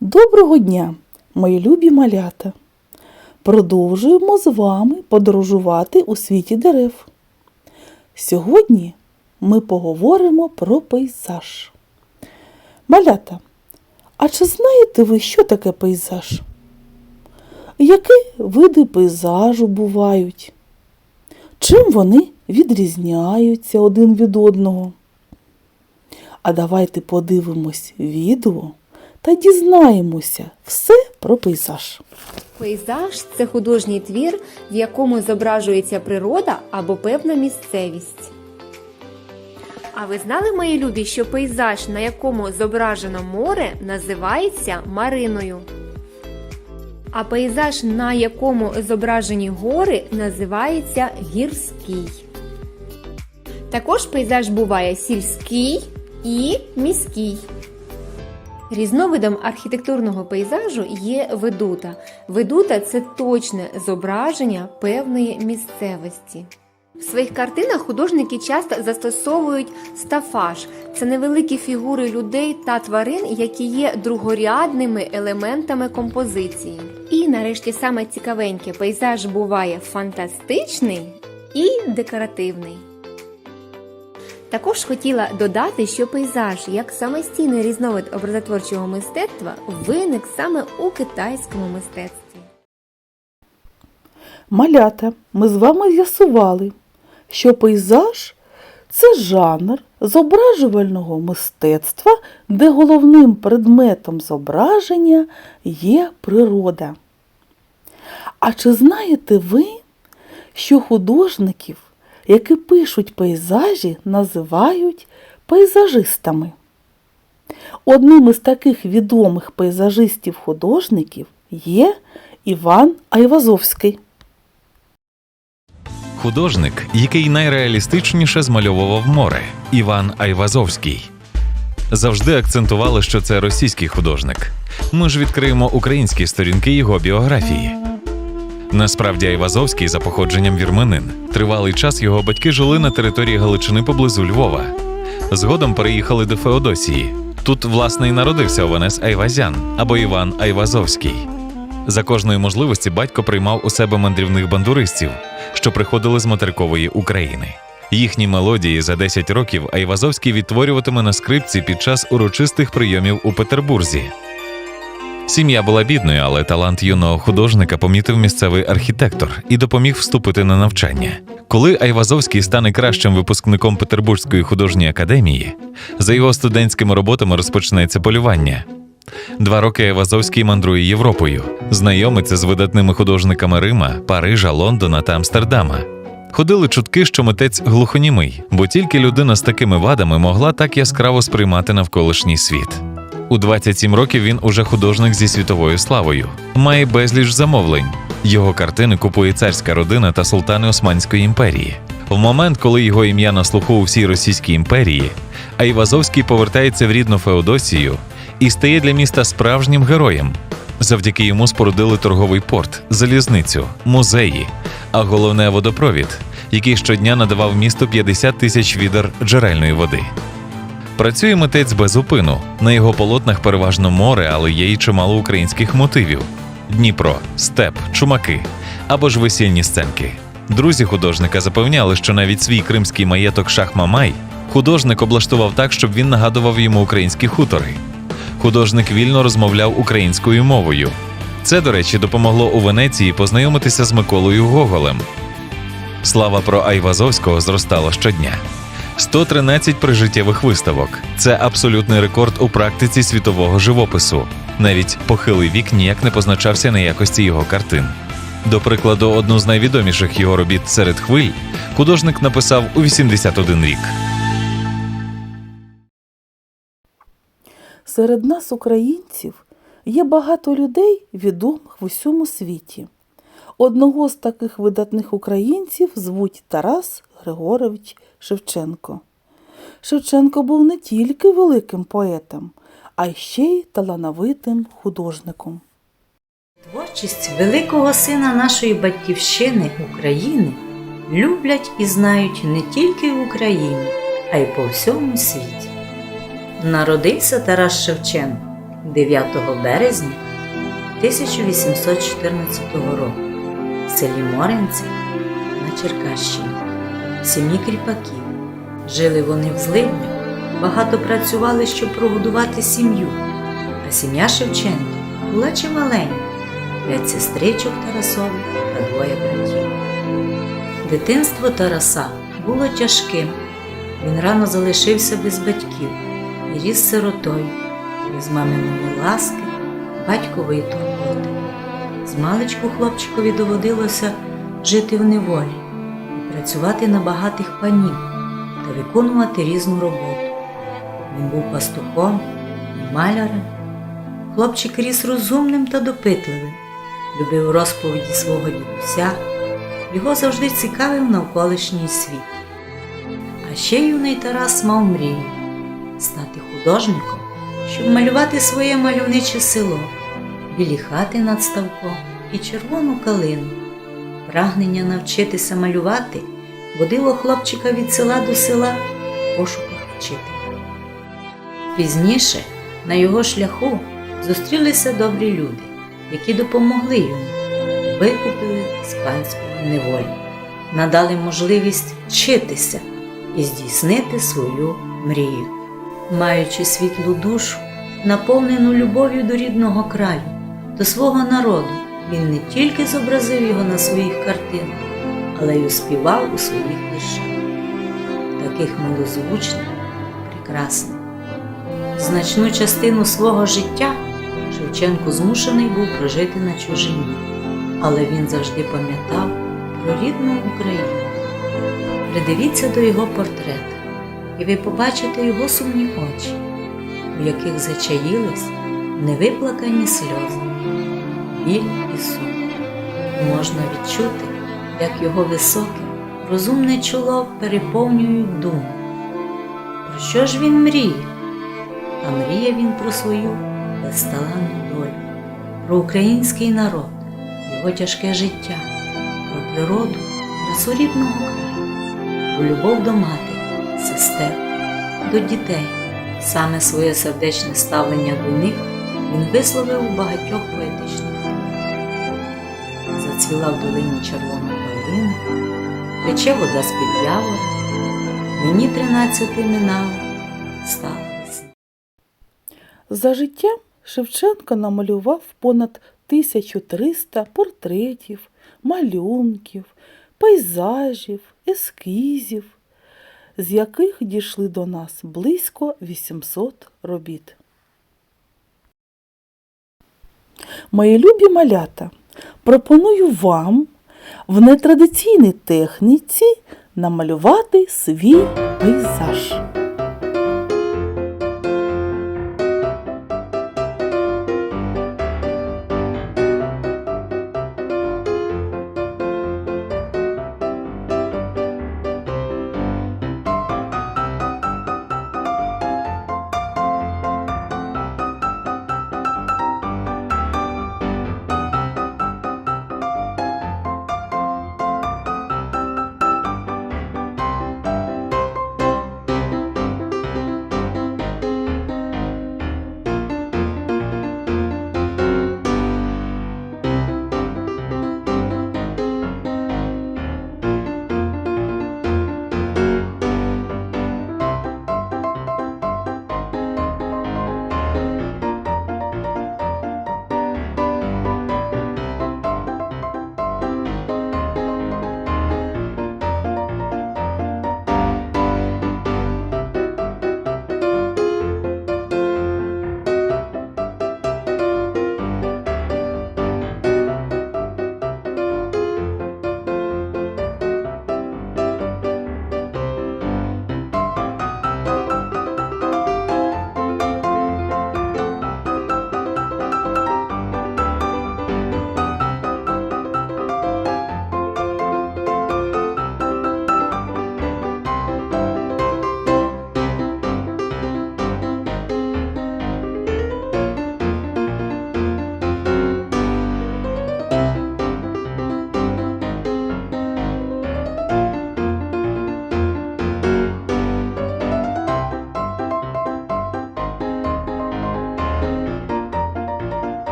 Доброго дня, мої любі малята! Продовжуємо з вами подорожувати у світі дерев. Сьогодні ми поговоримо про пейзаж. Малята, а чи знаєте ви, що таке пейзаж? Які види пейзажу бувають? Чим вони відрізняються один від одного? А давайте подивимось відео та дізнаємося все про пейзаж. Пейзаж це художній твір, в якому зображується природа або певна місцевість. А ви знали, мої любі, що пейзаж, на якому зображено море, називається мариною? А пейзаж, на якому зображені гори, називається гірський. Також пейзаж буває сільський і міський. Різновидом архітектурного пейзажу є ведута. Ведута це точне зображення певної місцевості. В своїх картинах художники часто застосовують стафаж це невеликі фігури людей та тварин, які є другорядними елементами композиції. І нарешті саме цікавеньке пейзаж буває фантастичний і декоративний. Також хотіла додати, що пейзаж як самостійний різновид образотворчого мистецтва виник саме у китайському мистецтві. Малята, ми з вами з'ясували, що пейзаж це жанр зображувального мистецтва, де головним предметом зображення є природа. А чи знаєте ви, що художників, які пишуть пейзажі, називають пейзажистами? Одним із таких відомих пейзажистів-художників є Іван Айвазовський. Художник, який найреалістичніше змальовував море Іван Айвазовський. Завжди акцентували, що це російський художник. Ми ж відкриємо українські сторінки його біографії. Насправді Айвазовський за походженням вірменин. Тривалий час його батьки жили на території Галичини поблизу Львова. Згодом переїхали до Феодосії. Тут, власне, і народився Овенес Айвазян або Іван Айвазовський. За кожної можливості батько приймав у себе мандрівних бандуристів, що приходили з материкової України. Їхні мелодії за 10 років Айвазовський відтворюватиме на скрипці під час урочистих прийомів у Петербурзі. Сім'я була бідною, але талант юного художника помітив місцевий архітектор і допоміг вступити на навчання. Коли Айвазовський стане кращим випускником Петербурзької художньої академії, за його студентськими роботами розпочнеться полювання. Два роки Айвазовський мандрує Європою, знайомиться з видатними художниками Рима, Парижа, Лондона та Амстердама. Ходили чутки, що митець глухонімий, бо тільки людина з такими вадами могла так яскраво сприймати навколишній світ. У 27 років він уже художник зі світовою славою, має безліч замовлень. Його картини купує царська родина та султани Османської імперії. В момент, коли його ім'я на слуху у всій Російській імперії, Айвазовський повертається в рідну Феодосію і стає для міста справжнім героєм. Завдяки йому спорудили торговий порт, залізницю, музеї, а головне водопровід, який щодня надавав місту 50 тисяч відер джерельної води. Працює митець без упину. На його полотнах переважно море, але є й чимало українських мотивів: Дніпро, степ, чумаки або ж весільні сценки. Друзі художника запевняли, що навіть свій кримський маєток Шах-Мамай художник облаштував так, щоб він нагадував йому українські хутори. Художник вільно розмовляв українською мовою. Це, до речі, допомогло у Венеції познайомитися з Миколою Гоголем. Слава про Айвазовського зростала щодня. 113 прижиттєвих виставок це абсолютний рекорд у практиці світового живопису. Навіть похилий вік ніяк не позначався на якості його картин. До прикладу, одну з найвідоміших його робіт серед хвиль художник написав у 81 рік. Серед нас, українців, є багато людей, відомих в усьому світі. Одного з таких видатних українців звуть Тарас Григорович Шевченко. Шевченко був не тільки великим поетом, а ще й талановитим художником. Творчість великого сина нашої батьківщини України люблять і знають не тільки в Україні, а й по всьому світі. Народився Тарас Шевченко 9 березня 1814 року в селі Моринці на Черкащині, сім'ї кріпаків. Жили вони в зливнях, багато працювали, щоб прогодувати сім'ю, а сім'я Шевченків була чималенька, п'ять сестричок Тарасових та двоє братів. Дитинство Тараса було тяжким. Він рано залишився без батьків і ріс сиротою, без маминої ласки, батькової турботи. Змалечку хлопчикові доводилося жити в неволі працювати на багатих панів та виконувати різну роботу. Він був пастухом і малярем. Хлопчик ріс розумним та допитливим, любив розповіді свого дідуся, його завжди цікавив навколишній світ. А ще юний Тарас мав мрію стати художником, щоб малювати своє мальовниче село, білі хати над ставком і червону калину. Прагнення навчитися малювати водило хлопчика від села до села в пошуках вчителя. Пізніше на його шляху зустрілися добрі люди, які допомогли йому, викупили з панської неволі, надали можливість вчитися і здійснити свою мрію. Маючи світлу душу, наповнену любов'ю до рідного краю, до свого народу, він не тільки зобразив його на своїх картинах, але й успівав у своїх віршах, таких милозвучних, прекрасних. Значну частину свого життя Шевченко змушений був прожити на чужині, але він завжди пам'ятав про рідну Україну. Придивіться до його портрета, і ви побачите його сумні очі, у яких зачаїлись невиплакані сльози, біль і сум. Можна відчути, як його високе, розумне чоло переповнюють думи. Про що ж він мріє? А мріє він про свою безталанну долю, про український народ, його тяжке життя, про природу, красу рідного краю, про любов до матері, сестер, до дітей. Саме своє сердечне ставлення до них він висловив багатьох поетичних творах. Зацвіла в долині червона калина, тече вода з-під явора, мені тринадцяти минало, весна. За життя Шевченко намалював понад 1300 портретів, малюнків, пейзажів, ескізів, з яких дійшли до нас близько 800 робіт. Мої любі малята, пропоную вам в нетрадиційній техніці намалювати свій пейзаж.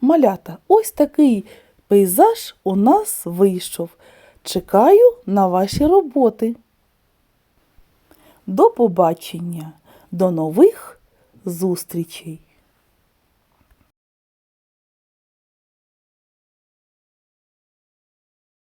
Малята, ось такий пейзаж у нас вийшов. Чекаю на ваші роботи. До побачення, до нових зустрічей!